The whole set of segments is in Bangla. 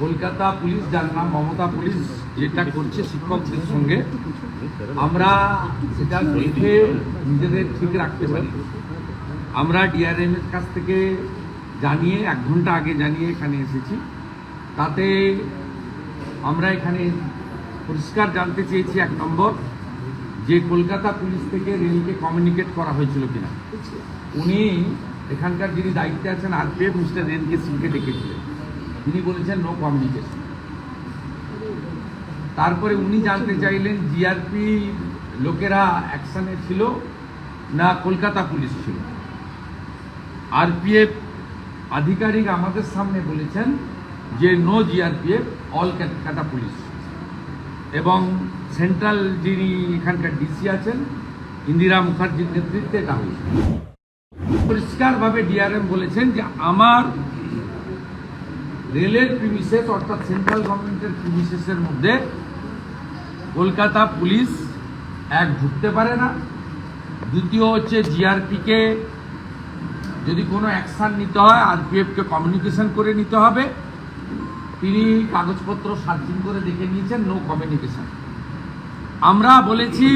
কলকাতা পুলিশ, যার নাম মমতা পুলিশ, যেটা করছে শিক্ষকদের সঙ্গে, আমরা সেটা দেখে নিজেদের ঠিক রাখতে পারি। আমরা ডিআরএম এর কাছ থেকে জানিয়ে, এক ঘণ্টা আগে জানিয়ে এখানে এসেছি। তাতে আমরা এখানে পরিষ্কার জানতে চেয়েছি এক নম্বর যে কলকাতা পুলিশ থেকে রেলকে কমিউনিকেট করা হয়েছিল কিনা। উনি এখানকার যিনি দায়িত্বে আছেন আরপিএফ মিস্টার রেনকে সিংকে ডেকেছিলেন। তিনি বলেছেন নো কমিউনিকেশন তারপরে উনি জানতে চাইলেন জিআরপি লোকেরা অ্যাকশনে ছিল না কলকাতা পুলিশ ছিল? আরপিএফ আধিকারিক আমাদের সামনে বলেছেন যে no GRPF all Calcutta police এবং সেন্ট্রাল যিনি এখানকার ডিসি আছেন, ইন্দিরা মুখার্জির নেতৃত্বে এটা হয়েছে। পরিষ্কারভাবে ডিআরএম বলেছেন যে, আমার রেলের প্রিমিসেস অর্থাৎ সেন্ট্রাল গভর্নমেন্টের প্রিমিসেসের মধ্যে কলকাতা পুলিশ এক ঢুকতে পারে না। দ্বিতীয় হচ্ছে জিআরপিকে যদি কোনো অ্যাকশান নিতে হয় আরপিএফকে কমিউনিকেশন করে নিতে হবে। তিনি কাগজপত্র সার্চিং করে দেখে নিয়েছেন নো কমিউনিকেশন আমরা বলেছি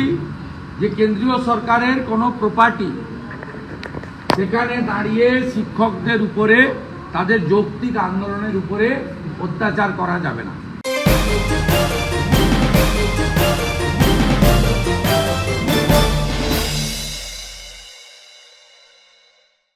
যে কেন্দ্রীয় সরকারের কোনো প্রপার্টি সেখানে দাঁড়িয়ে শিক্ষকদের উপরে তাদের যৌক্তিক আন্দোলনের উপরে অত্যাচার করা যাবে না।